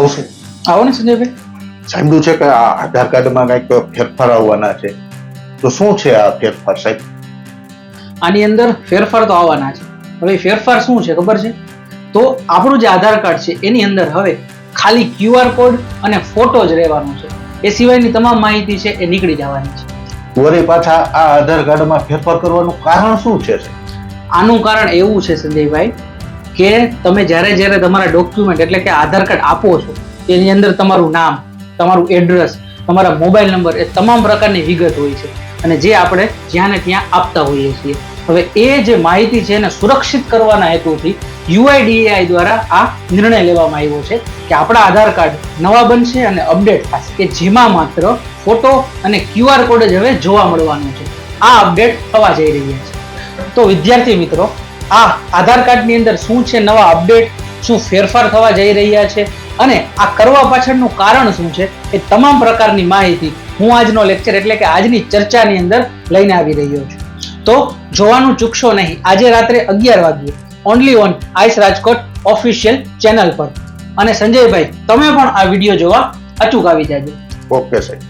આવશે આવો ને સંજયભાઈ? સાંભળ્યું છે કે આ આધાર કાર્ડમાં કંઈક ફેરફાર આવવાના છે. તો શું છે આ ફેરફાર સાહેબ? આની અંદર ફેરફાર તો આવવાના છે. હવે ફેરફાર શું છે ખબર છે? તો આપણું જે આધાર કાર્ડ છે એની અંદર હવે ખાલી ક્યુઆર કોડ અને ફોટો જ રહેવાનો છે. એ સિવાયની તમામ માહિતી છે એ નીકળી જવાની છે. વળી પાછા આ આધાર કાર્ડમાં ફેરફાર કરવાનું કારણ શું છે આનું કારણ એવું છે સંજયભાઈ કે તમે જ્યારે જ્યારે તમારા ડોક્યુમેન્ટ એટલે કે આધાર કાર્ડ આપો છો એની અંદર તમારું નામ, તમારું એડ્રેસ તમારા મોબાઈલ નંબર એ તમામ પ્રકારની વિગત હોય છે. અને જે આપણે જ્યાં ને ત્યાં આપતા હોઈએ છીએ. હવે એ જે માહિતી છે એને સુરક્ષિત કરવાના હેતુથી યુઆઈડીએઆઈ દ્વારા આ નિર્ણય લેવામાં આવ્યો છે કે આપણા આધાર કાર્ડ નવા બનશે અને અપડેટ થશે. કે જેમાં માત્ર ફોટો અને ક્યુઆર કોડ જ હવે જોવા મળવાનું છે. આ અપડેટ થવા જઈ રહ્યા છે. તો વિદ્યાર્થી મિત્રો આ આધાર કાર્ડની અંદર શું છે, નવા અપડેટ, શું ફેરફાર થવા જઈ રહ્યા છે અને આ કરવા પાછળનું કારણ શું છે એ તમામ પ્રકારની માહિતી હું આજનો લેક્ચર એટલે કે આજની ચર્ચાની અંદર લઈને આવી રહ્યો છું. તો જોવાનું ચૂકશો નહીં, આજે રાત્રે અગિયાર વાગ્યે only on ice Rajkot official channel પર. અને સંજયભાઈ, તમે પણ આ વીડિયો જોવા અચૂક આવી જાજો. ઓકે સાહેબ.